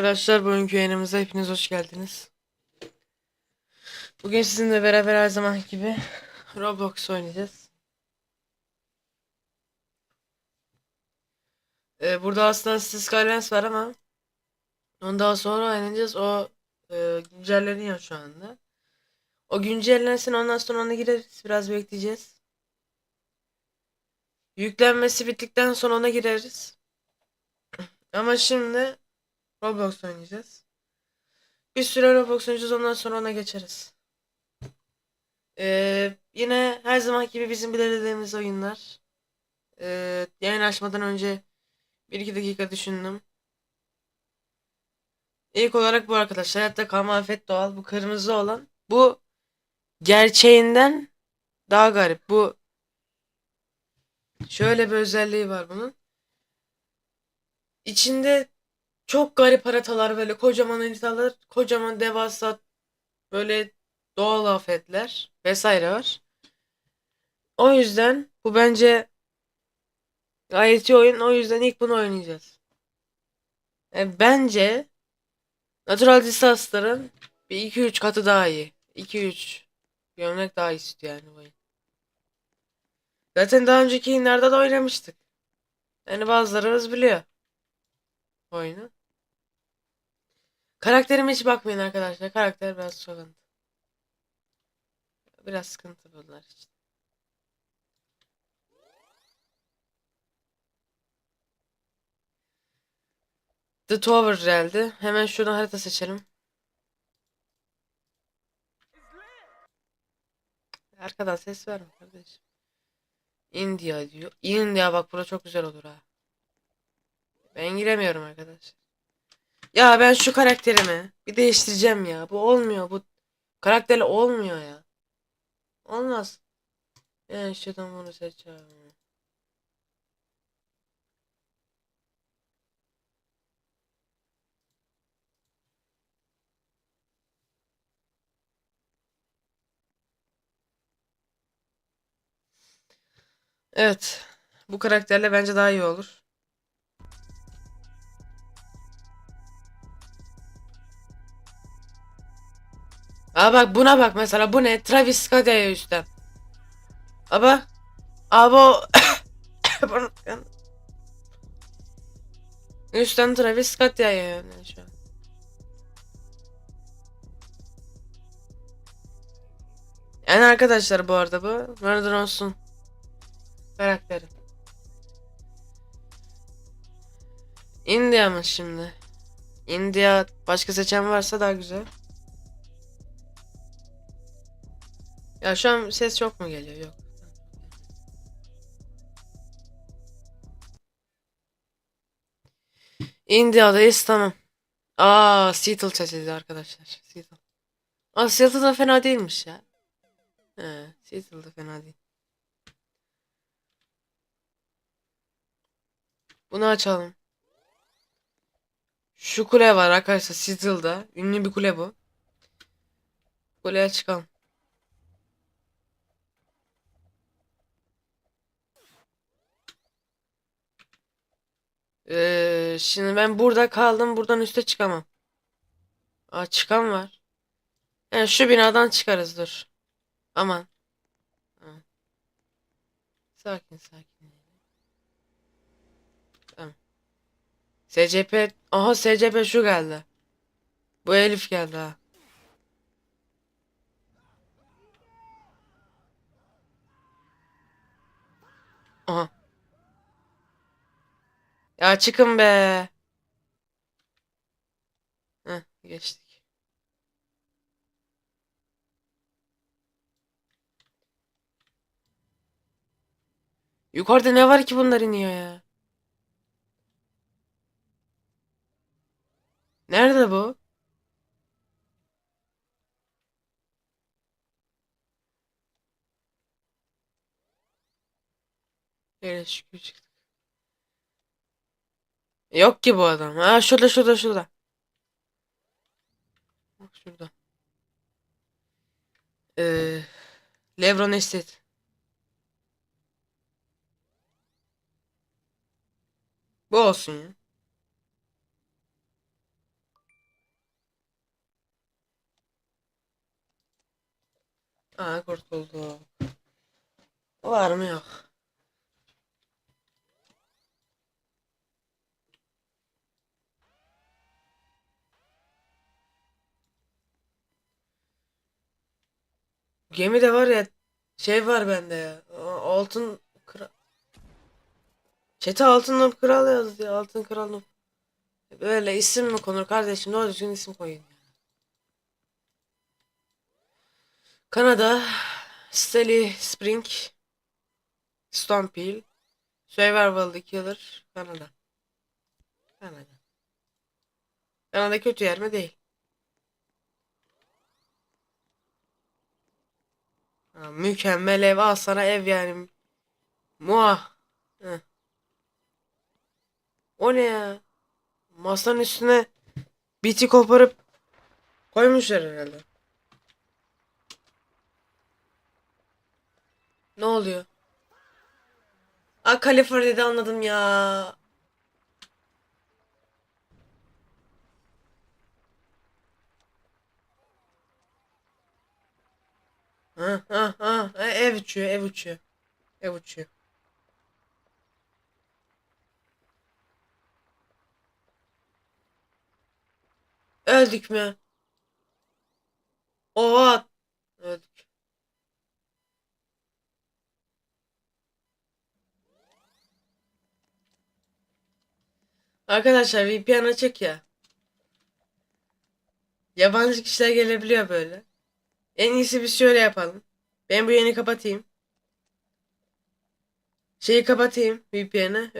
Arkadaşlar bugünkü yayınımıza hepiniz hoş geldiniz. Bugün sizinle beraber her zaman gibi Roblox oynayacağız. Ee, burada aslında Cities Skylines var ama onu daha sonra oynayacağız. O e, güncelleniyor şu anda. O güncellensin ondan sonra ona gireriz. Biraz bekleyeceğiz. Yüklenmesi bittikten sonra ona gireriz. Ama şimdi Roblox oynayacağız. Bir süre Roblox oynayacağız ondan sonra ona geçeriz. Ee, yine her zaman gibi bizim belirlediğimiz oyunlar. Ee, yayın açmadan önce 1-2 dakika düşündüm. İlk olarak bu arkadaşlar hayatta kalma afet doğal bu kırmızı olan bu gerçeğinden daha garip bu şöyle bir özelliği var bunun İçinde çok garip haritalar böyle kocaman haritalar, kocaman devasa böyle doğal afetler vesaire var. O yüzden bu bence gayet iyi oyun. O yüzden ilk bunu oynayacağız. E, bence Natural Disaster'ın bir 2-3 katı daha iyi. 2-3 gömlek daha iyi yani bu oyun. Zaten daha önceki yayınlarda da oynamıştık. Yani bazılarımız biliyor oyunu. Karakterime hiç bakmayın arkadaşlar. Karakter biraz sıkıntı. Biraz sıkıntı bunlar işte. The Tower geldi. Hemen şuradan harita seçelim. Arkadan ses verme kardeşim. India diyor. India bak bura çok güzel olur ha. Ben giremiyorum arkadaşlar. Ya ben şu karakterimi bir değiştireceğim ya. Bu olmuyor. Bu karakterle olmuyor ya. Olmaz. Ben şuradan bunu seçeceğim. Evet. Bu karakterle bence daha iyi olur. Aa bak buna bak mesela bu ne? Travis Scott'a üstten. Aba. Abi o. üstten Travis Scott ya yani şu an. Yani arkadaşlar bu arada bu. Nereden olsun. Karakteri. India mı şimdi? India başka seçen varsa daha güzel. Ya şu an ses çok mu geliyor? Yok. India'dayız tamam. Aa Seattle sesiydi arkadaşlar. Seattle. Aa Seattle da fena değilmiş ya. He, Seattle da fena değil. Bunu açalım. Şu kule var arkadaşlar Seattle'da. Ünlü bir kule bu. Kuleye çıkalım. Ee, şimdi ben burada kaldım. Buradan üste çıkamam. Aa çıkan var. Yani şu binadan çıkarız dur. Aman. Sakin sakin. Tamam. SCP. Aha SCP şu geldi. Bu Elif geldi ha. Aha. Ya çıkın be. Heh, geçtik. Yukarıda ne var ki bunlar iniyor ya? Nerede bu? Evet şükür çıktı. Yok ki bu adam. Ha şurada şurada şurada. Bak şurada. Ee, Levron Estate. Bu olsun ya. Aa kurtulduk. Var mı yok. Gemi de var ya şey var bende ya. Altın kral. Çete altın noob kral yazdı ya. Altın kral noob. Böyle isim mi konur kardeşim? Doğru düzgün isim koyun. Kanada, Steli Spring, Stompil, Survival the Killer, Kanada. Kanada. Kanada kötü yer mi? Değil. Mükemmel ev. Al sana ev yani. Muah. Heh. O ne ya? Masanın üstüne biti koparıp koymuşlar herhalde. Ne oluyor? Aa Kaliforniya'da anladım ya. Ha ha ha E, ev uçuyor ev uçuyor. Ev uçuyor. Öldük mü? Oha. Öldük. Arkadaşlar VPN açık ya. Yabancı kişiler gelebiliyor böyle. En iyisi biz şöyle yapalım. Ben bu yeni kapatayım. Şeyi kapatayım VPN'i.